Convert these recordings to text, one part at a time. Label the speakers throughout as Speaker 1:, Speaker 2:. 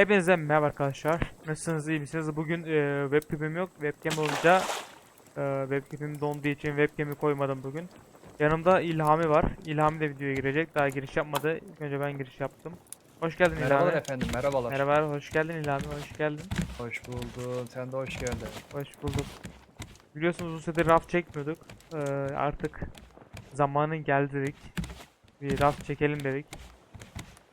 Speaker 1: Hepinize merhaba arkadaşlar. Nasılsınız, iyi misiniz? Bugün e, webcam'im yok. Webcam olunca e, webcam'im donduğu için webcam'i koymadım bugün. Yanımda İlhami var. İlhami de videoya girecek. Daha giriş yapmadı. İlk önce ben giriş yaptım. Hoş geldin
Speaker 2: Merhabalar
Speaker 1: İlhami.
Speaker 2: efendim, merhabalar.
Speaker 1: Merhaba, hoş geldin İlhami. Hoş geldin.
Speaker 2: Hoş buldum, sen de hoş geldin.
Speaker 1: Hoş bulduk. Biliyorsunuz uzun süredir raf çekmiyorduk. E, artık zamanın geldi dedik. Bir raf çekelim dedik.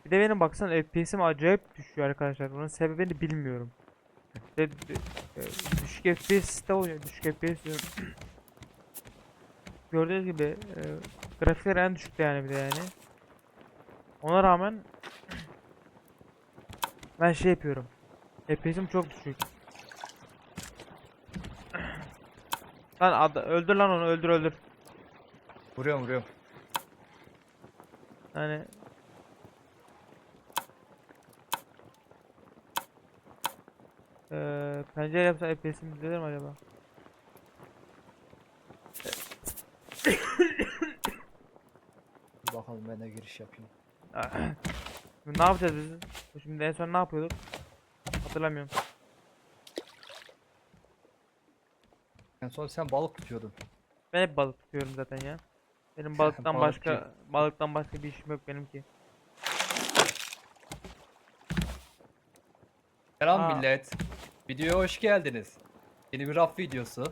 Speaker 1: Bir de benim baksana FPS'im acayip düşüyor arkadaşlar. Bunun sebebini bilmiyorum. D- e, düşük FPS de oluyor. Düşük FPS diyorum. Gördüğünüz gibi e, grafikler en düşükte yani bir de yani. Ona rağmen ben şey yapıyorum. FPS'im çok düşük. Lan ad- öldür lan onu öldür öldür.
Speaker 2: Vuruyorum, vuruyorum.
Speaker 1: Yani Eee pencere yapsa FPS'im düzelir mi acaba?
Speaker 2: Bakalım ben de giriş yapayım.
Speaker 1: Şimdi ne yapacağız biz? Şimdi en son ne yapıyorduk? Hatırlamıyorum.
Speaker 2: En son sen balık tutuyordun.
Speaker 1: Ben hep balık tutuyorum zaten ya. Benim balıktan
Speaker 2: Balıkçı.
Speaker 1: başka balıktan başka bir işim yok benimki.
Speaker 2: Selam
Speaker 1: Aa.
Speaker 2: millet. Videoya hoş geldiniz. Yeni bir raf videosu.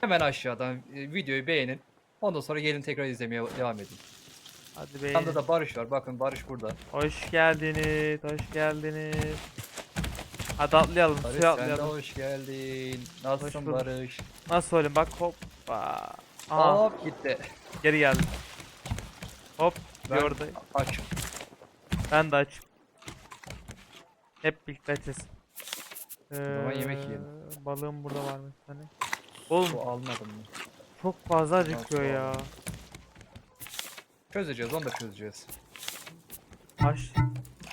Speaker 2: Hemen aşağıdan e, videoyu beğenin. Ondan sonra gelin tekrar izlemeye devam edin.
Speaker 1: Hadi be.
Speaker 2: Yanında da Barış var. Bakın Barış burada.
Speaker 1: Hoş geldiniz. Hoş geldiniz. Hadi atlayalım.
Speaker 2: Barış
Speaker 1: Suya
Speaker 2: sen de
Speaker 1: atlayalım.
Speaker 2: hoş geldin. Nasılsın
Speaker 1: bulduk.
Speaker 2: Barış?
Speaker 1: Nasıl söyleyeyim bak hoppa. Aa,
Speaker 2: Hop gitti.
Speaker 1: geri geldim. Hop
Speaker 2: Ben
Speaker 1: bir orada.
Speaker 2: aç.
Speaker 1: Ben de açım. Hep birlikte açız.
Speaker 2: Zaman yemek yiyelim.
Speaker 1: Balığım burada var mı hani? Oğlum
Speaker 2: Su almadım mı?
Speaker 1: çok fazla acıkıyor ya.
Speaker 2: Çözeceğiz onu da çözeceğiz.
Speaker 1: Aç,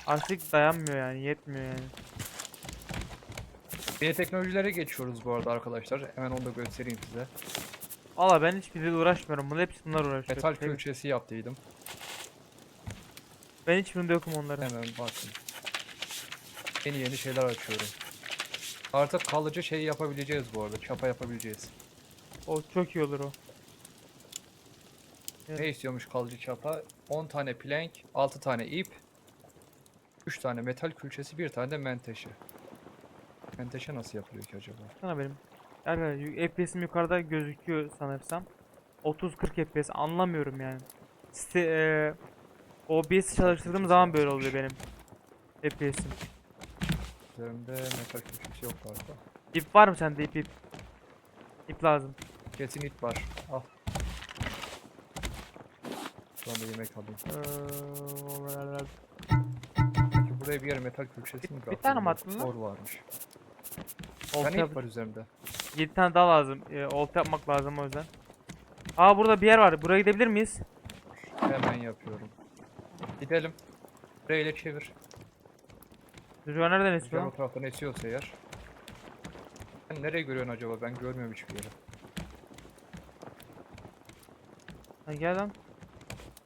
Speaker 1: açlık dayanmıyor yani yetmiyor yani.
Speaker 2: Yeni teknolojilere geçiyoruz bu arada arkadaşlar. Hemen onu da göstereyim size.
Speaker 1: Valla ben hiçbiriyle uğraşmıyorum. Bunu hepsi bunlar uğraşıyor.
Speaker 2: Metal
Speaker 1: Hep-
Speaker 2: külçesi yaptıydım.
Speaker 1: Ben hiçbirinde yokum onların.
Speaker 2: Hemen bakın. Yeni yeni şeyler açıyorum. Artık kalıcı şey yapabileceğiz bu arada. Çapa yapabileceğiz.
Speaker 1: O çok iyi olur o. Evet.
Speaker 2: Ne istiyormuş kalıcı çapa? 10 tane plank, 6 tane ip, 3 tane metal külçesi, 1 tane de menteşe. Menteşe nasıl yapılıyor ki acaba?
Speaker 1: Sana benim. Yani FPS'im yukarıda gözüküyor sanırsam. 30-40 FPS anlamıyorum yani. Site, eee OBS çalıştırdığım zaman böyle oluyor benim. FPS'im.
Speaker 2: Üzerimde metal külçesi yok galiba.
Speaker 1: İp var mı sende ip ip? İp lazım.
Speaker 2: Kesin ip var. Al. Şu anda yemek alayım.
Speaker 1: Eee,
Speaker 2: Peki buraya bir yere metal külçesi mi
Speaker 1: Bir- bir tane mi attın lan?
Speaker 2: Or varmış.
Speaker 1: Olta
Speaker 2: ip var üzerimde.
Speaker 1: 7 tane daha lazım. Eee, olta yapmak lazım o yüzden. Aa burada bir yer var. Buraya gidebilir miyiz?
Speaker 2: Hemen yapıyorum. Gidelim. R ile çevir.
Speaker 1: Rüzgar nereden
Speaker 2: Rüzgar
Speaker 1: esiyor?
Speaker 2: o taraftan esiyorsa eğer. Sen nereye görüyorsun acaba? Ben görmüyorum hiçbir yere.
Speaker 1: Ha, gel lan.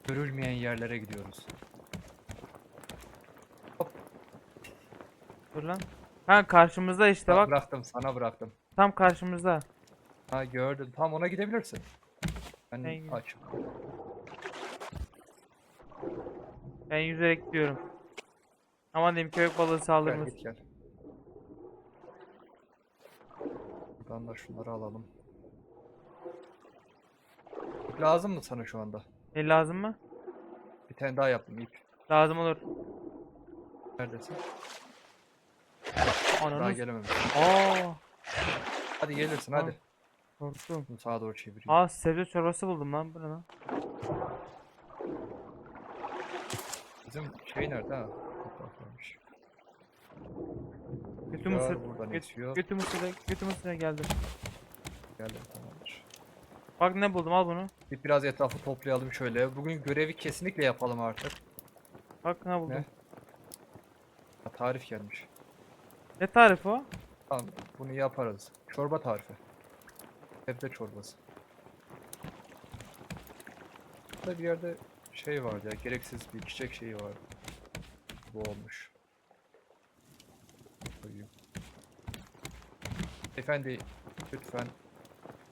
Speaker 2: Görülmeyen yerlere gidiyoruz.
Speaker 1: Dur lan. Ha karşımızda işte
Speaker 2: Ha,
Speaker 1: bak.
Speaker 2: Bıraktım sana bıraktım.
Speaker 1: Tam karşımızda.
Speaker 2: Ha gördüm. Tam ona gidebilirsin. Ben
Speaker 1: Ben-
Speaker 2: aç.
Speaker 1: Ben yüzerek gidiyorum. Aman diyeyim köpek balığı
Speaker 2: Gel
Speaker 1: saldırmasın.
Speaker 2: git gel. Buradan da şunları alalım. İp lazım mı sana şu anda?
Speaker 1: Ne lazım mı?
Speaker 2: Bir tane daha yaptım ip.
Speaker 1: Lazım olur.
Speaker 2: Neredesin? Daha
Speaker 1: Ananı.
Speaker 2: gelememiş.
Speaker 1: Aa,
Speaker 2: Hadi gelirsin hadi.
Speaker 1: korktum.
Speaker 2: Bunu sağa doğru çevireyim.
Speaker 1: Aa sebze çorbası buldum lan. Bu ne lan?
Speaker 2: Bizim şey nerede ha?
Speaker 1: Kötü
Speaker 2: Rüzgar
Speaker 1: mısır.
Speaker 2: buradan
Speaker 1: Kötü,
Speaker 2: esiyor.
Speaker 1: kötü mısır'a, kötü mısır'a geldim.
Speaker 2: Geldim tamamdır.
Speaker 1: Bak ne buldum al bunu.
Speaker 2: Bir biraz etrafı toplayalım şöyle. Bugün görevi kesinlikle yapalım artık.
Speaker 1: Bak ne buldum.
Speaker 2: Ne? Ha, tarif gelmiş.
Speaker 1: Ne tarifi o?
Speaker 2: Tamam bunu yaparız. Çorba tarifi. Sebze çorbası. Burada bir yerde şey vardı ya gereksiz bir çiçek şeyi vardı. Bu olmuş. Beyefendi lütfen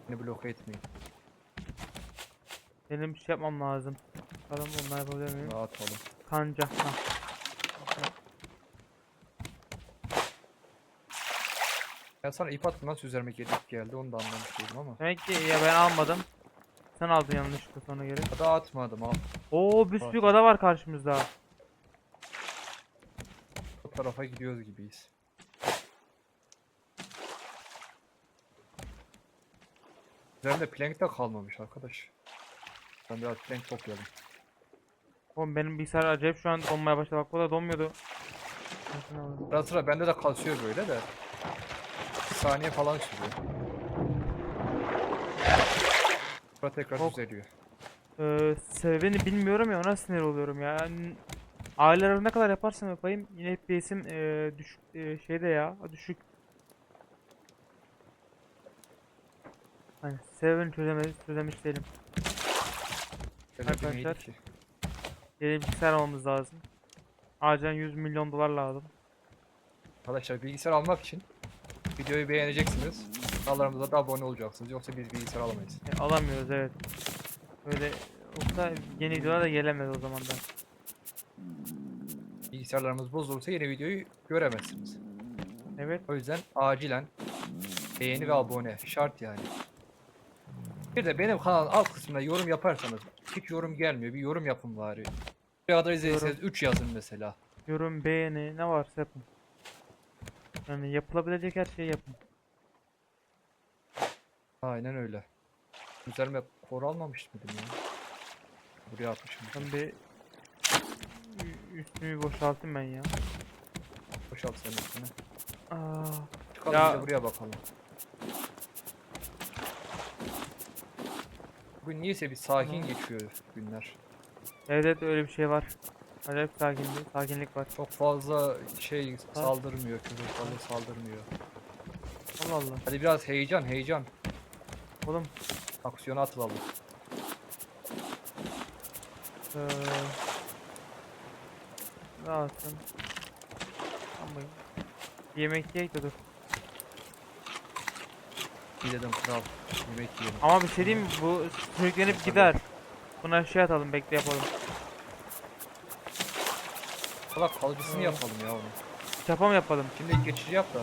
Speaker 2: beni bloke etmeyin.
Speaker 1: Benim bir şey yapmam lazım. Bakalım bunlar yapabilir miyim?
Speaker 2: Rahat olun.
Speaker 1: Kanca. Hah.
Speaker 2: Ben sana ip attım nasıl üzerime gelip geldi onu da anlamış değilim ama.
Speaker 1: Demek ki ya ben almadım. Sen aldın yanlışlıkla sonra geri.
Speaker 2: Ada atmadım al.
Speaker 1: Oo büyük ada var karşımızda.
Speaker 2: Bu tarafa gidiyoruz gibiyiz. Üzerimde plank de kalmamış arkadaş. Ben biraz plank toplayalım.
Speaker 1: Oğlum benim bilgisayar acayip şu an donmaya başladı. Bak bu da donmuyordu. Bak.
Speaker 2: Sıra bende de kasıyor böyle de. Bir saniye falan sürüyor. Sonra tekrar
Speaker 1: Çok-
Speaker 2: düzeliyor.
Speaker 1: Ee, sebebini bilmiyorum ya ona sinir oluyorum ya. Yani, aileler ne kadar yaparsam yapayım yine FPS'im ee, düşük ee, şeyde ya düşük. Hani sebebini çözemedim, çözemiş değilim. Arkadaşlar.
Speaker 2: ki?
Speaker 1: Yeni bilgisayar almamız lazım. Acilen 100 milyon dolar lazım.
Speaker 2: Arkadaşlar bilgisayar almak için videoyu beğeneceksiniz. Kanallarımıza da abone olacaksınız. Yoksa biz bilgisayar alamayız.
Speaker 1: E, alamıyoruz evet. Öyle yoksa yeni videolar da gelemez o zaman da.
Speaker 2: Bilgisayarlarımız bozulursa yeni videoyu göremezsiniz.
Speaker 1: Evet.
Speaker 2: O yüzden acilen beğeni ve abone şart yani. Bir de benim kanalın alt kısmına yorum yaparsanız hiç yorum gelmiyor. Bir yorum yapın bari. Bir kadar izlediyseniz 3 yazın mesela.
Speaker 1: Yorum, beğeni ne varsa yapın. Yani yapılabilecek her şeyi yapın.
Speaker 2: Aynen öyle. Üzerime kor almamış mıydım ya? Buraya atmışım.
Speaker 1: Ben bir üstümü boşaltayım ben ya.
Speaker 2: Boşalt senin üstüne.
Speaker 1: Aa,
Speaker 2: Çıkalım
Speaker 1: Ya-
Speaker 2: bir de buraya bakalım. Bugün niyeyse bir sakin geçiyor günler.
Speaker 1: evet evet öyle bir şey var. Acayip sakinlik, sakinlik var.
Speaker 2: Çok fazla şey saldırmıyor, köpek balığı saldırmıyor.
Speaker 1: Allah Allah.
Speaker 2: Hadi biraz heyecan, heyecan.
Speaker 1: Oğlum
Speaker 2: Aksiyona atılalım.
Speaker 1: eee Rahatsın. Yemek yiyek de dur.
Speaker 2: Bir dedim kral. Yemek yiyelim.
Speaker 1: Ama bir şey diyeyim mi? Bu sürüklenip gider. Buna şey atalım bekle yapalım.
Speaker 2: Valla kalıcısını
Speaker 1: Hı.
Speaker 2: yapalım ya onu.
Speaker 1: Çapa mı yapalım?
Speaker 2: Şimdi geçici yap da.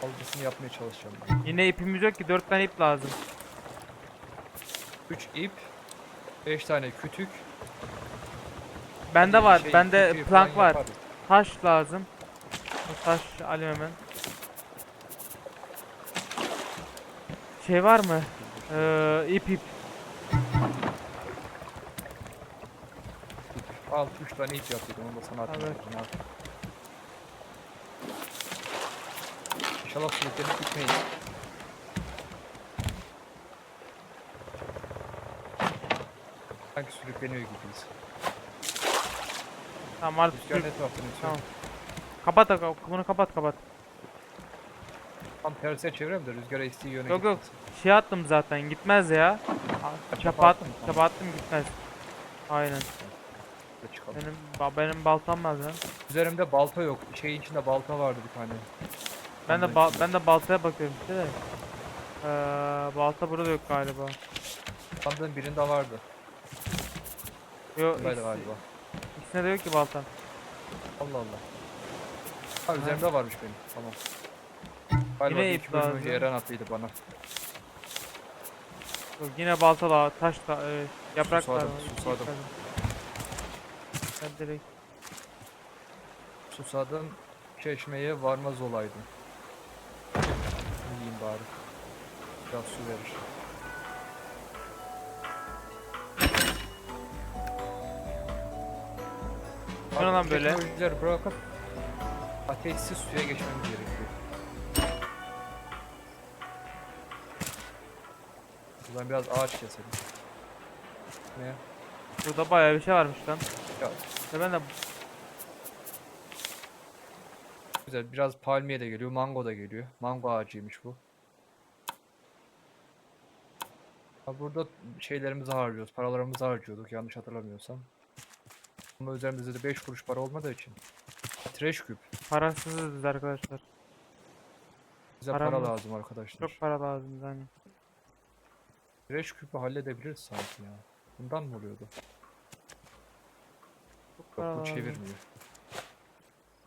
Speaker 2: Kalıcısını yapmaya çalışacağım. ben.
Speaker 1: Yine ipimiz yok ki 4 tane ip lazım.
Speaker 2: 3 ip, 5 tane kütük.
Speaker 1: Bende var.
Speaker 2: şey,
Speaker 1: bende
Speaker 2: kütüğü falan
Speaker 1: plank var.
Speaker 2: yaparız.
Speaker 1: Taş lazım. Bu taş alayım hemen. Şey var mı? Ee, ip ip.
Speaker 2: Al 3 tane ip yapıyordum onu da sana atayım.
Speaker 1: Evet.
Speaker 2: al. İnşallah sürüklenip gitmeyiz. Sanki sürükleniyor gibiyiz.
Speaker 1: Tamam artık
Speaker 2: Rüzgar ne taraftan?
Speaker 1: Tamam. Kapat bunu kapat kapat.
Speaker 2: Tam tersine çevireyim de rüzgar estiği yöne
Speaker 1: Yok, yok. Şey attım zaten gitmez ya. Çapa attım. Çapa attım gitmez. Aynen.
Speaker 2: Şöyle çıkalım.
Speaker 1: Benim ba- benim baltam var lan.
Speaker 2: Üzerimde balta yok. Şeyin içinde balta vardı bir tane.
Speaker 1: Ben de ba- ben de baltaya bakıyorum işte de. Ee, balta burada yok galiba.
Speaker 2: Sandığın birinde vardı.
Speaker 1: Yok
Speaker 2: Buradaydı
Speaker 1: ikisi-
Speaker 2: galiba.
Speaker 1: ikisinde de yok ki baltam.
Speaker 2: Allah Allah. Ha üzerimde varmış benim. Tamam. Galiba
Speaker 1: Yine
Speaker 2: bir
Speaker 1: ip
Speaker 2: iki bölüm önce
Speaker 1: lazım.
Speaker 2: Eren attıydı bana.
Speaker 1: Yok, yine balta da taş da e, yaprak
Speaker 2: Susadım, susadım.
Speaker 1: Ben direkt
Speaker 2: Susadım çeşmeye varmaz olaydım. Yiyeyim bari. Biraz su verir.
Speaker 1: Bu ne lan böyle?
Speaker 2: Teknolojileri bırakıp ateşsiz suya geçmemiz gerekiyor. Buradan biraz ağaç keselim. Ne?
Speaker 1: burada bayağı bir şey varmış lan.
Speaker 2: Ya
Speaker 1: ben de
Speaker 2: güzel biraz palmiye de geliyor, mango da geliyor. Mango ağacıymış bu. Ha, burada şeylerimizi harcıyoruz, paralarımızı harcıyorduk yanlış hatırlamıyorsam. Ama üzerimizde de 5 kuruş para olmadığı için. Trash küp.
Speaker 1: parasızız biz arkadaşlar.
Speaker 2: Bize para
Speaker 1: yok.
Speaker 2: lazım arkadaşlar.
Speaker 1: Çok para lazım yani.
Speaker 2: Güreş küpü halledebiliriz sanki ya. Bundan mı oluyordu? Yok bu çevirmiyor.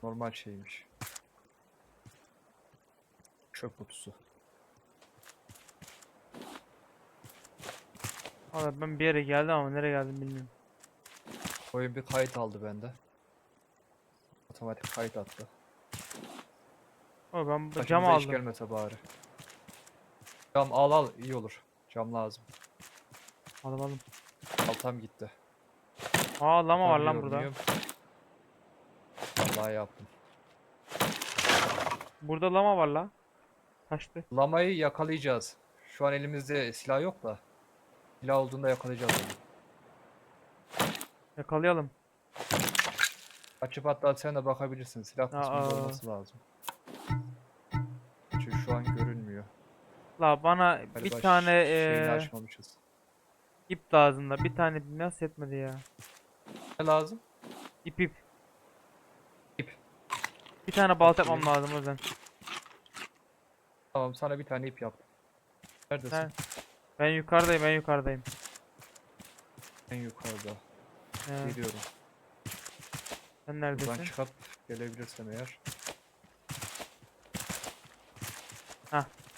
Speaker 2: Normal şeymiş. Çöp kutusu.
Speaker 1: Valla ben bir yere geldim ama nereye geldim bilmiyorum.
Speaker 2: Oyun bir kayıt aldı bende. Otomatik kayıt attı.
Speaker 1: Ama ben
Speaker 2: Başımıza
Speaker 1: cam
Speaker 2: iş
Speaker 1: aldım.
Speaker 2: gelmese bari. Cam al al iyi olur. Cam lazım.
Speaker 1: Aldım aldım.
Speaker 2: Altam gitti.
Speaker 1: Aa lama var lan burada.
Speaker 2: biliyorum. Vallahi yaptım.
Speaker 1: Burada lama var la. Kaçtı.
Speaker 2: Lamayı yakalayacağız. Şu an elimizde silah yok da. Silah olduğunda yakalayacağız onu.
Speaker 1: Yakalayalım.
Speaker 2: Açıp hatta sen de bakabilirsin. Silah kısmında
Speaker 1: Aa.
Speaker 2: olması lazım.
Speaker 1: La bana bir
Speaker 2: Galiba
Speaker 1: tane
Speaker 2: ş- şeyini
Speaker 1: eee,
Speaker 2: açmamışız.
Speaker 1: ip lazım da. Bir tane nasıl yetmedi ya.
Speaker 2: Ne lazım?
Speaker 1: İp ip.
Speaker 2: İp.
Speaker 1: Bir tane balta yapmam lazım o yüzden.
Speaker 2: Tamam sana bir tane ip yaptım. Neredesin?
Speaker 1: Ha. Ben yukarıdayım ben yukarıdayım.
Speaker 2: En yukarıda.
Speaker 1: He,
Speaker 2: Geliyorum.
Speaker 1: sen
Speaker 2: Buradan
Speaker 1: neredesin?
Speaker 2: çıkıp gelebilirsem eğer.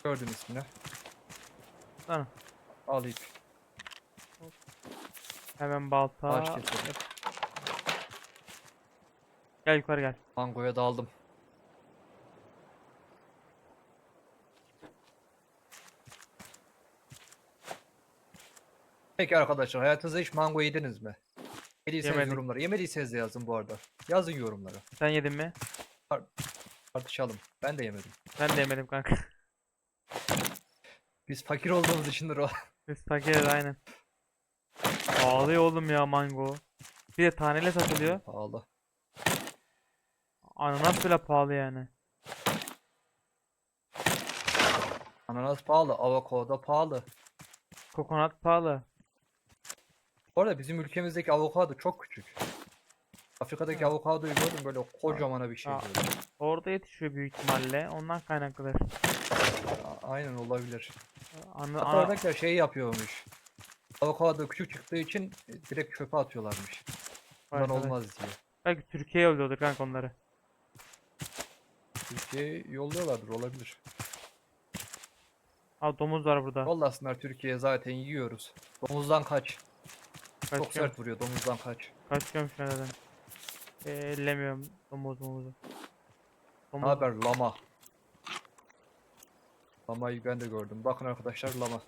Speaker 1: Hah.
Speaker 2: Gördün ismini.
Speaker 1: Sana.
Speaker 2: Al ip.
Speaker 1: Hemen balta.
Speaker 2: Ağaç keselim.
Speaker 1: Gel yukarı gel.
Speaker 2: Mangoya daldım. Peki arkadaşlar hayatınızda hiç mango yediniz mi? Yediyseniz
Speaker 1: Yemedik.
Speaker 2: yorumlara. Yemediyseniz de yazın bu arada. Yazın yorumlara.
Speaker 1: Sen yedin mi?
Speaker 2: Tartışalım. Ben de yemedim.
Speaker 1: Ben de yemedim kanka.
Speaker 2: Biz fakir olduğumuz içindir o.
Speaker 1: Biz fakiriz aynen. Ağlıyor oğlum ya mango. Bir de taneyle satılıyor.
Speaker 2: Pahalı.
Speaker 1: Ananas bile pahalı yani.
Speaker 2: Ananas pahalı. Avokado pahalı.
Speaker 1: Kokonat pahalı.
Speaker 2: Bu arada bizim ülkemizdeki avokado çok küçük. Afrika'daki avokadoyu gördüm böyle kocamana bir şey böyle.
Speaker 1: Orada yetişiyor büyük ihtimalle. Ondan kaynaklıdır.
Speaker 2: A- Aynen olabilir.
Speaker 1: Ana,
Speaker 2: Hatta
Speaker 1: ana-
Speaker 2: oradakiler şey yapıyormuş. Avokado küçük çıktığı için e, direkt çöpe atıyorlarmış.
Speaker 1: Vay
Speaker 2: Bundan
Speaker 1: arkadaş.
Speaker 2: olmaz diye.
Speaker 1: Belki Türkiye'ye yolluyordur kanka onları.
Speaker 2: Türkiye'ye yolluyorlardır olabilir.
Speaker 1: Aa domuz var burada.
Speaker 2: Yollasınlar Türkiye'ye zaten yiyoruz. Domuzdan kaç. Çok
Speaker 1: Kaçıyorum,
Speaker 2: sert vuruyor domuzdan kaç.
Speaker 1: kaçıyorum şu an neden. Ee, ellemiyorum domuz domuzu.
Speaker 2: Ne
Speaker 1: Domuz.
Speaker 2: haber lama? Lamayı ben de gördüm. Bakın arkadaşlar lama.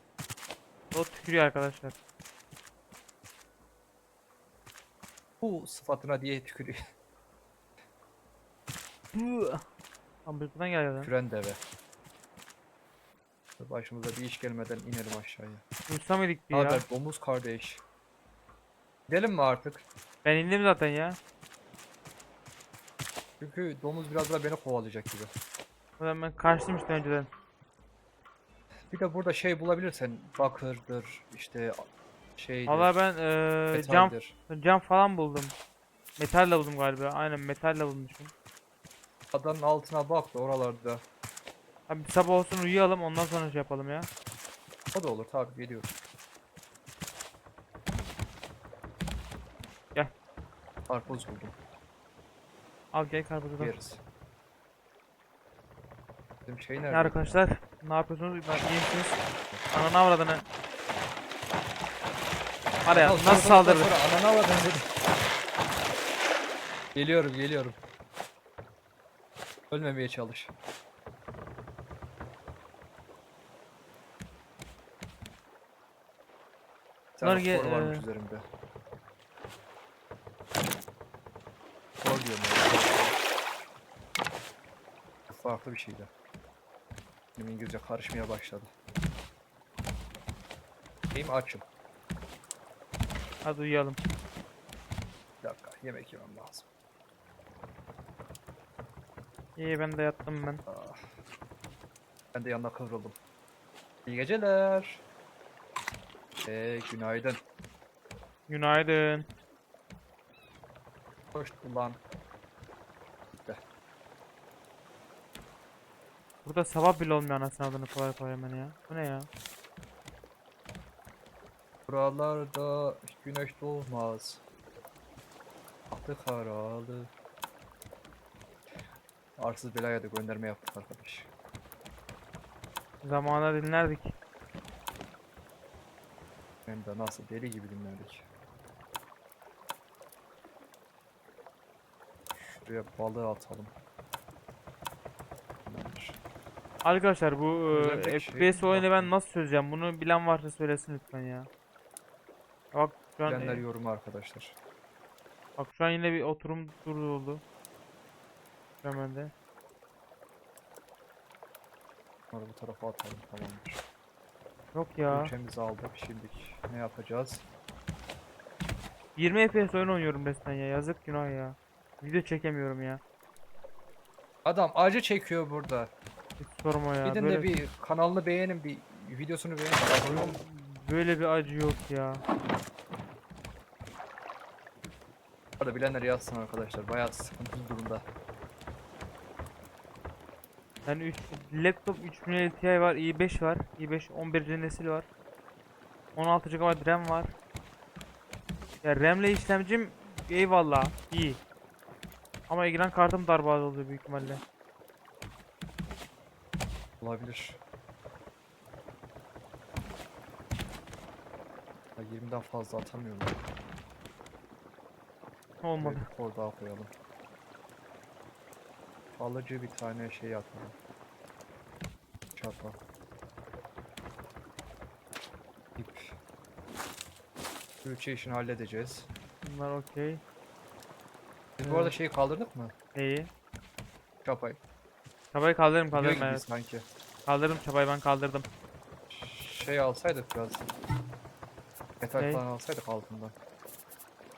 Speaker 1: O tükürüyor arkadaşlar.
Speaker 2: Bu sıfatına diye tükürüyor.
Speaker 1: Biz buradan geliyor lan.
Speaker 2: Küren deve. Başımıza bir iş gelmeden inelim aşağıya.
Speaker 1: Uyusa mıydık bir ya?
Speaker 2: haber domuz kardeş? Gidelim mi artık?
Speaker 1: Ben indim zaten ya.
Speaker 2: Çünkü domuz biraz daha beni kovalayacak gibi.
Speaker 1: O zaman ben kaçtım işte önceden.
Speaker 2: Bir de burada şey bulabilirsen bakırdır işte şeydir,
Speaker 1: Valla ben eee cam, cam falan buldum. Metal de buldum galiba. Aynen metal de bulmuşum.
Speaker 2: Adanın altına bak da oralarda.
Speaker 1: Abi bir sabah olsun uyuyalım ondan sonra şey yapalım ya.
Speaker 2: O da olur tabii geliyorum.
Speaker 1: Gel.
Speaker 2: Karpuz buldum.
Speaker 1: Al gel karpuzu da.
Speaker 2: Yeriz. Bizim şey
Speaker 1: Ne
Speaker 2: nerede?
Speaker 1: arkadaşlar? Ne yapıyorsunuz? İyi misiniz? Ananı avradını. Var ya nasıl saldırdı?
Speaker 2: Ananı avradın dedi. Geliyorum geliyorum. Ölmemeye çalış.
Speaker 1: Bunlar ge-
Speaker 2: spor varmış üzerimde. Spor diyorum. Farklı bir şeydi. Benim İngilizce karışmaya başladı. Neyim açım.
Speaker 1: Hadi uyuyalım.
Speaker 2: Bir dakika yemek yemem lazım.
Speaker 1: İyi ben de yattım ben.
Speaker 2: Ah. Ben de yanına kıvrıldım. İyi geceler. Ee, günaydın.
Speaker 1: Günaydın.
Speaker 2: Hoş ulan.
Speaker 1: Burada sabah bile olmuyor anasını adını kolay kolay hemen ya. Bu ne ya?
Speaker 2: Buralarda güneş doğmaz. Ahtı karalı. Arsız belaya da gönderme yaptık arkadaş.
Speaker 1: Zamanında dinlerdik.
Speaker 2: Hem de nasıl deli gibi dinlerdik. Şuraya balığı atalım. Tamamdır.
Speaker 1: Arkadaşlar bu e,
Speaker 2: bir şey.
Speaker 1: FPS oyunu ben nasıl çözeceğim? Bunu bilen varsa söylesin lütfen ya. Bak şu an
Speaker 2: Bilenler
Speaker 1: e,
Speaker 2: yorumu arkadaşlar.
Speaker 1: bak şu an yine bir oturum durdu oldu. Hemen de.
Speaker 2: Bunları bu tarafa atalım tamamdır.
Speaker 1: Yok ya.
Speaker 2: Ülkemizi aldık. Şimdilik ne yapacağız?
Speaker 1: 20 FPS oyun oynuyorum resmen ya. Yazık günah ya. Video çekemiyorum ya.
Speaker 2: Adam acı çekiyor burada.
Speaker 1: Hiç sorma ya.
Speaker 2: Gidin
Speaker 1: Böyle,
Speaker 2: de bir kanalını beğenin, bir videosunu beğenin.
Speaker 1: Böyle bir acı yok ya.
Speaker 2: Arada bilenler yazsın arkadaşlar. Bayağı sıkıntılı durumda.
Speaker 1: Yani 3 laptop 3050 Ti var, i5 var. i5 11. nesil var. 16 GB RAM var. Ya RAM ile işlemcim eyvallah iyi. Ama ekran kartım darbe oluyor büyük ihtimalle.
Speaker 2: Olabilir. Ya 20'den fazla atamıyorum.
Speaker 1: Olmadı.
Speaker 2: Bir kor daha koyalım. Alıcı bir tane şey atalım. Çapa. İp. Ölçü işini halledeceğiz.
Speaker 1: Bunlar okey.
Speaker 2: Biz bu arada şeyi kaldırdık mı?
Speaker 1: İyi.
Speaker 2: Çapayı.
Speaker 1: Çabayı kaldırırım
Speaker 2: Biliyor
Speaker 1: kaldırırım evet.
Speaker 2: sanki.
Speaker 1: Kaldırdım çabayı ben kaldırdım.
Speaker 2: Şey alsaydık biraz. Metal
Speaker 1: Ne?
Speaker 2: falan alsaydık altından.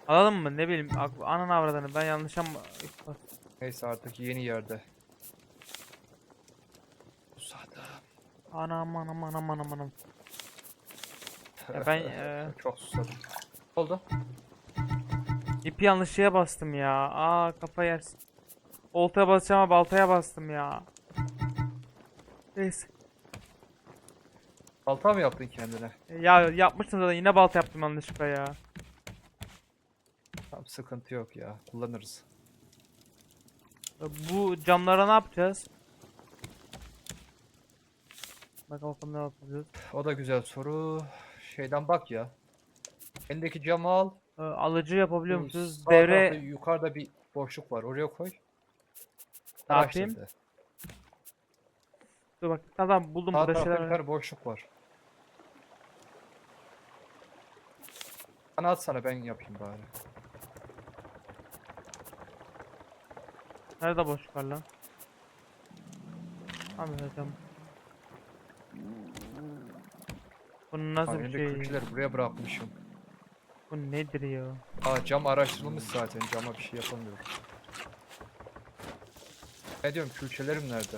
Speaker 1: Alalım mı ne bileyim ak- ananı avradını ben yanlış ama
Speaker 2: Neyse artık yeni yerde. Uzadım.
Speaker 1: anam anam anam anam anam. Ya ben eee,
Speaker 2: Çok susadım. Oldu.
Speaker 1: ipi yanlışlığa bastım ya. Aa kafa yersin. Oltaya basacağım ama baltaya bastım ya. Neyse.
Speaker 2: Balta mı yaptın kendine?
Speaker 1: Ya yapmıştım zaten yine balta yaptım yanlışlıkla ya.
Speaker 2: Tamam sıkıntı yok ya. Kullanırız.
Speaker 1: E, Bu camlara ne yapacağız? Bak bakalım ne yapacağız.
Speaker 2: O da güzel soru. Şeyden bak ya. Elindeki camı al.
Speaker 1: E, alıcı yapabiliyor musunuz? Devre
Speaker 2: yukarıda bir boşluk var. Oraya koy.
Speaker 1: Yapayım?
Speaker 2: de.
Speaker 1: Dur bak tamam buldum
Speaker 2: Sağ
Speaker 1: burada
Speaker 2: tarafta
Speaker 1: şeyler
Speaker 2: bir
Speaker 1: var.
Speaker 2: tane boşluk var. Bana atsana ben yapayım bari.
Speaker 1: Nerede boşluk var lan? Abi hocam. Bu nasıl
Speaker 2: Abi
Speaker 1: bir
Speaker 2: elimde
Speaker 1: şey?
Speaker 2: külçeleri buraya bırakmışım.
Speaker 1: Bu nedir ya?
Speaker 2: Aa cam araştırılmış zaten. Cama bir şey yapamıyorum. Ne diyorum külçelerim nerede?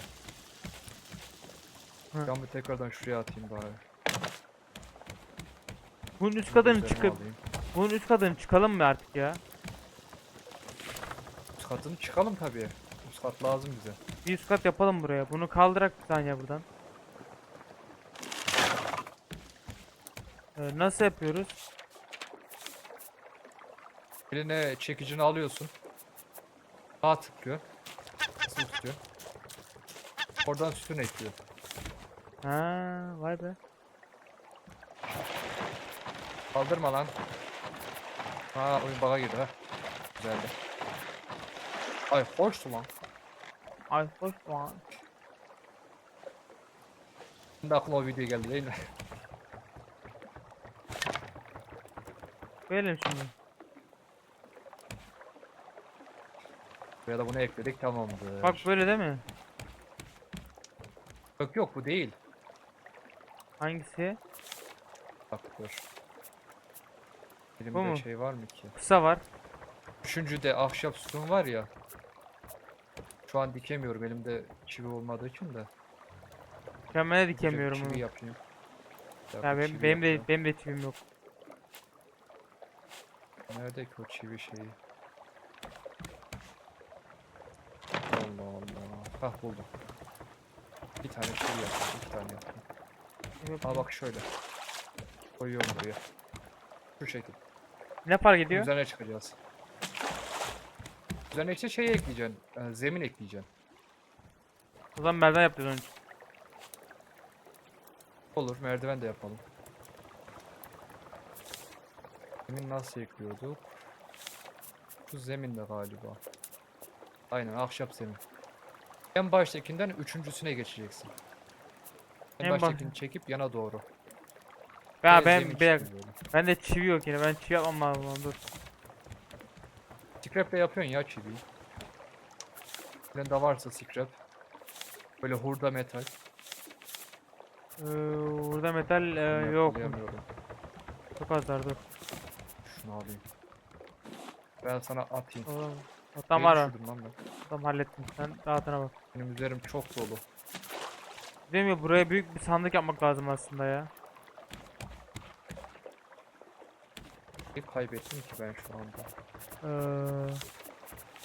Speaker 1: Hı.
Speaker 2: Camı tekrardan şuraya atayım bari.
Speaker 1: Bunun üst katını
Speaker 2: üzerine
Speaker 1: çıkıp
Speaker 2: alayım.
Speaker 1: bunun üst katını çıkalım mı artık ya?
Speaker 2: Üst katını çıkalım tabii. Üst kat lazım bize.
Speaker 1: Bir üst kat yapalım buraya. Bunu kaldırak bir saniye buradan. Ee, nasıl yapıyoruz?
Speaker 2: Eline çekicini alıyorsun. Sağ tıklıyor. Basılı tutuyor. Oradan sütun ekliyor.
Speaker 1: Ha, vay be.
Speaker 2: Kaldırma lan. Ha oyun bug'a girdi ha. Güzeldi. Ay hoştu lan.
Speaker 1: Ay hoş lan.
Speaker 2: Şimdi aklıma o video geldi değil mi?
Speaker 1: Verelim şimdi.
Speaker 2: Buraya da bunu ekledik tamamdır.
Speaker 1: Bak böyle değil mi?
Speaker 2: Yok yok bu değil.
Speaker 1: Hangisi?
Speaker 2: Bak dur.
Speaker 1: Bu
Speaker 2: Elimde
Speaker 1: mu?
Speaker 2: şey var mı ki?
Speaker 1: Kısa var.
Speaker 2: Üçüncü de ahşap sütun var ya. Şu an dikemiyorum elimde çivi olmadığı için de.
Speaker 1: Kendime
Speaker 2: Gidecek
Speaker 1: dikemiyorum
Speaker 2: Çivi
Speaker 1: onu.
Speaker 2: yapayım.
Speaker 1: Ya benim,
Speaker 2: çivi
Speaker 1: benim de benim de çivim yok.
Speaker 2: Nerede ki o çivi şeyi? Hah buldum. Bir tane şey yaptım. iki tane yaptım.
Speaker 1: Yok.
Speaker 2: Aa bak şöyle. Koyuyorum buraya. Şu şekil.
Speaker 1: Ne fark ediyor?
Speaker 2: Üzerine çıkacağız. Üzerine işte şey ekleyeceksin. e, zemin ekleyeceksin.
Speaker 1: O zaman merdiven yapacağız onun için.
Speaker 2: Olur merdiven de yapalım. Zemin nasıl ekliyorduk? Şu zemin de galiba. Aynen ahşap zemin. En baştakinden üçüncüsüne geçeceksin. En,
Speaker 1: En baş-
Speaker 2: baştakini çekip yana doğru.
Speaker 1: Ya
Speaker 2: Böyle
Speaker 1: ben bir dakika.
Speaker 2: böyle.
Speaker 1: Ben de çivi yok yine. Ben çivi yapmam lazım lan, dur.
Speaker 2: Scrap'le yapıyorsun ya çiviyi. Elinde varsa scrap. Böyle hurda metal.
Speaker 1: Ee, burada metal e,
Speaker 2: Bunu
Speaker 1: yok.
Speaker 2: yakalayamıyorum.
Speaker 1: Çok azlar dur.
Speaker 2: Şunu alayım. Ben sana atayım.
Speaker 1: Oğlum.
Speaker 2: Niye
Speaker 1: var ha.
Speaker 2: düşürdüm lan ben?
Speaker 1: Tamam hallettim. Sen rahatına bak.
Speaker 2: Benim üzerim çok dolu.
Speaker 1: Değil mi? Buraya büyük bir sandık yapmak lazım aslında ya.
Speaker 2: Bir kaybettim ki ben şu anda.
Speaker 1: Ee,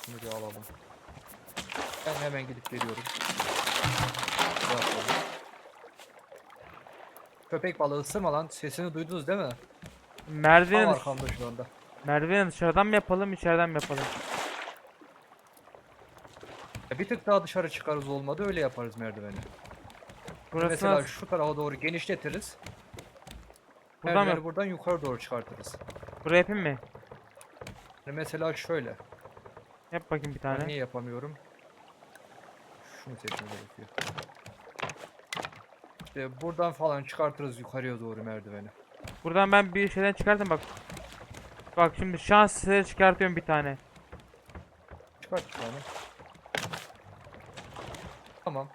Speaker 2: Şunu bir alalım. Ben hemen gidip geliyorum. Ne yapalım? Köpek balığı ısırma lan. Sesini duydunuz değil mi? Tam
Speaker 1: merdiveni,
Speaker 2: arkamda şu anda.
Speaker 1: merdiveni dışarıdan mı yapalım, içeriden mi yapalım?
Speaker 2: Bir tık daha dışarı çıkarız olmadı öyle yaparız merdiveni.
Speaker 1: Burası
Speaker 2: Mesela
Speaker 1: nasıl?
Speaker 2: şu tarafa doğru genişletiriz.
Speaker 1: Buradan mı?
Speaker 2: Merdiveni
Speaker 1: yap-
Speaker 2: buradan yukarı doğru çıkartırız.
Speaker 1: Buraya yapayım mı?
Speaker 2: Yani mesela şöyle.
Speaker 1: Yap bakayım bir
Speaker 2: Ben
Speaker 1: tane.
Speaker 2: niye yapamıyorum? Şunu seçmem gerekiyor. İşte buradan falan çıkartırız yukarıya doğru merdiveni.
Speaker 1: Buradan ben bir şeyden çıkartayım bak. Bak şimdi şans size çıkartıyorum bir tane.
Speaker 2: Çıkart bir tane. Tamam.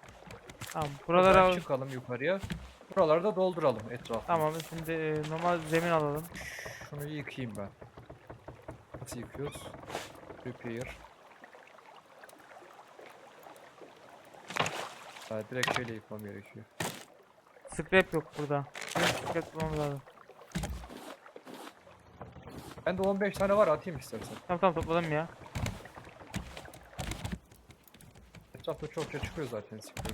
Speaker 1: Tamam
Speaker 2: Buralara çıkalım yukarıya. Buraları da dolduralım etrafını.
Speaker 1: tamam şimdi e, normal zemin alalım.
Speaker 2: Şunu yıkayayım ben. Nasıl yıkıyoruz? Repair. Ha, direkt şöyle yıkmam gerekiyor.
Speaker 1: Scrap yok burada. Benim scrap bulmamız lazım.
Speaker 2: Bende 15 tane var atayım istersen.
Speaker 1: Tamam tamam topladım ya.
Speaker 2: Etrafta çokça çıkıyor zaten sıkıntı.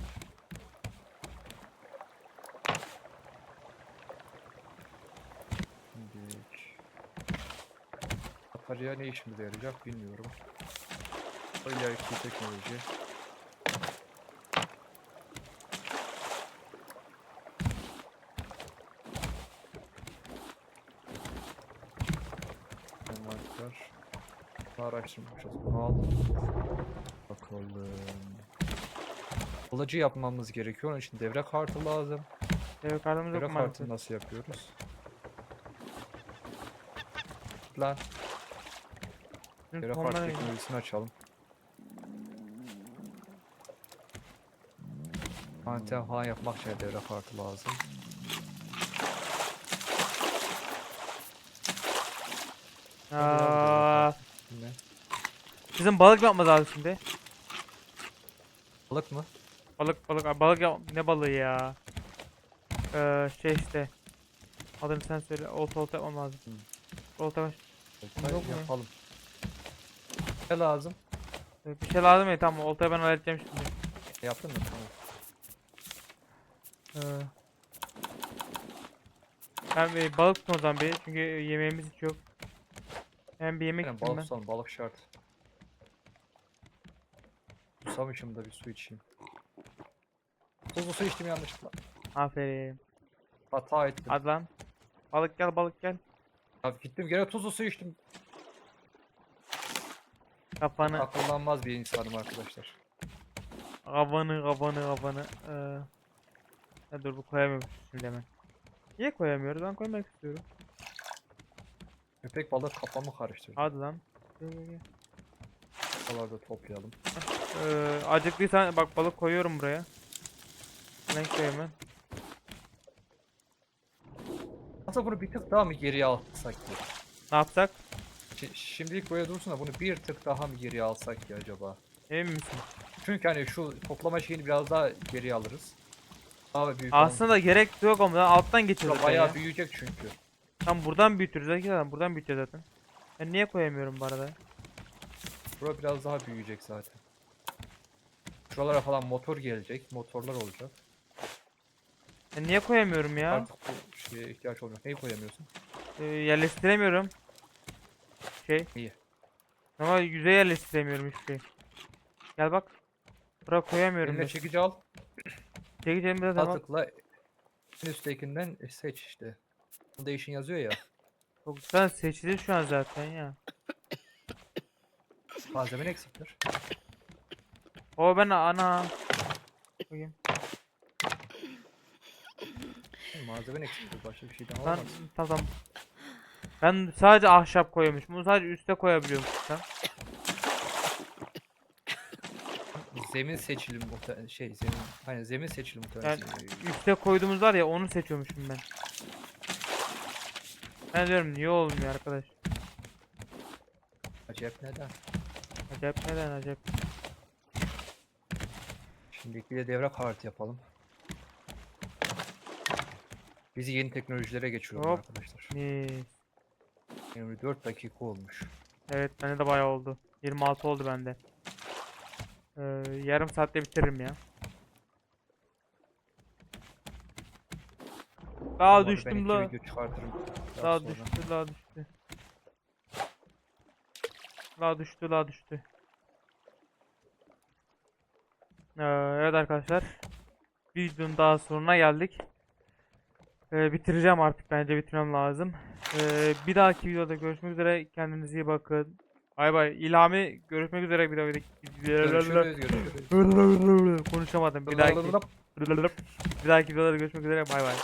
Speaker 2: Şimdi Batarya ne işimize yarayacak bilmiyorum. İleriki teknoloji. Envanter. Araştırmışız. Al. Bakalım. Alıcı yapmamız gerekiyor. Onun için devre kartı lazım.
Speaker 1: Devre kartımız yok
Speaker 2: Devre
Speaker 1: maalesef.
Speaker 2: kartı nasıl yapıyoruz? Lan
Speaker 1: Tonlara
Speaker 2: kartı
Speaker 1: gidiyor.
Speaker 2: teknolojisini açalım. Anten falan yapmak için devre kartı lazım.
Speaker 1: Aa,
Speaker 2: Ne?
Speaker 1: bizim balık yapmamız lazım şimdi.
Speaker 2: Balık mı?
Speaker 1: Balık balık Aa, balık yap ne balığı ya? Ee, şey işte. Adını sen söyle. Olta olta yapmam lazım. Olta.
Speaker 2: Hadi
Speaker 1: Yok mu?
Speaker 2: yapalım. Ne lazım?
Speaker 1: Ee, Bir şey lazım ya tamam oltayı ben halledeceğim şimdi.
Speaker 2: Yaptın mı? Tamam.
Speaker 1: Ee, ben bir balık tutun o zaman bir çünkü yemeğimiz hiç yok. Hem bir yemek
Speaker 2: Aynen,
Speaker 1: tutayım
Speaker 2: balık
Speaker 1: ben.
Speaker 2: son, balık şart. Susamışım da bir su içeyim. Tuzlu su içtim yanlışlıkla.
Speaker 1: Aferin.
Speaker 2: Hata ettim.
Speaker 1: Hadi lan. Balık gel balık gel.
Speaker 2: Ya gittim gene tuzlu su içtim.
Speaker 1: Kafanı,
Speaker 2: Akıllanmaz bir insanım arkadaşlar.
Speaker 1: kafanı, kafanı, kafanı. Ee, dur bu koyamıyoruz şimdi hemen. Niye koyamıyoruz? Ben koymak istiyorum.
Speaker 2: Köpek balığı kafamı karıştırdı.
Speaker 1: Hadi lan. Gel, gel, gel.
Speaker 2: Buraları da toplayalım.
Speaker 1: Ee, acıktıysan bak balık koyuyorum buraya. Ben koyayım hemen.
Speaker 2: Aslında bunu bir tık daha mı geriye alsak ki?
Speaker 1: Ne yapsak?
Speaker 2: Şi- Şimdilik böyle dursun da bunu bir tık daha mı geriye alsak ki acaba?
Speaker 1: Emin misin?
Speaker 2: Çünkü hani şu toplama şeyini biraz daha geriye alırız. Daha büyük
Speaker 1: Aslında gerek yok ama alttan geçiyoruz
Speaker 2: bayağı
Speaker 1: ya.
Speaker 2: büyüyecek çünkü.
Speaker 1: Tam buradan büyütürüz zaten buradan büyüteceğiz zaten. Ben niye koyamıyorum bu arada?
Speaker 2: Bura biraz daha büyüyecek zaten. Şuralara falan motor gelecek. Motorlar olacak.
Speaker 1: E niye koyamıyorum ya?
Speaker 2: Artık bu şeye ihtiyaç olmuyor. Neyi koyamıyorsun?
Speaker 1: E, yerleştiremiyorum. Şey.
Speaker 2: İyi.
Speaker 1: Ama yüzeye yerleştiremiyorum hiçbir şey. Gel bak. Bura koyamıyorum.
Speaker 2: Eline
Speaker 1: ben.
Speaker 2: çekici al.
Speaker 1: Çekeceğim biraz ama.
Speaker 2: Atıkla en üsttekinden seç işte. Foundation yazıyor ya.
Speaker 1: Çok güzel seçili şu an zaten ya.
Speaker 2: Malzemen eksiktir.
Speaker 1: O ben ana. Bakayım.
Speaker 2: Malzemen eksiktir. Başka bir şeyden olmaz.
Speaker 1: tamam. Ben sadece ahşap koyuyormuşum. Bunu sadece üste koyabiliyormuşum sen.
Speaker 2: Zemin seçili muhtemelen şey zemin. Aynen zemin seçili muhtemelen.
Speaker 1: Yani üste koyduğumuz var ya onu seçiyormuşum ben. Ben diyorum niye olmuyor arkadaş?
Speaker 2: Acayip neden?
Speaker 1: Acayip neden acayip?
Speaker 2: Şimdi bir de devre kartı yapalım. Bizi yeni teknolojilere geçiyorum
Speaker 1: Hop.
Speaker 2: arkadaşlar.
Speaker 1: Mis.
Speaker 2: 24 dakika olmuş.
Speaker 1: Evet bende de bayağı oldu. 26 oldu bende. Ee, yarım saatte bitiririm ya. Daha
Speaker 2: ben
Speaker 1: düştüm la.
Speaker 2: video çıkartırım daha
Speaker 1: Daha
Speaker 2: sonra.
Speaker 1: düştü, daha düştü. Daha düştü, daha düştü. Ee, evet arkadaşlar. Bir videonun daha sonuna geldik. Ee, bitireceğim artık bence bitirmem lazım. Ee, bir dahaki videoda görüşmek üzere. Kendinize iyi bakın. Bay bay. İlhami görüşmek üzere bir dahaki. Konuşamadım. Bir dahaki bir dahaki videoda görüşmek üzere. Bay bay.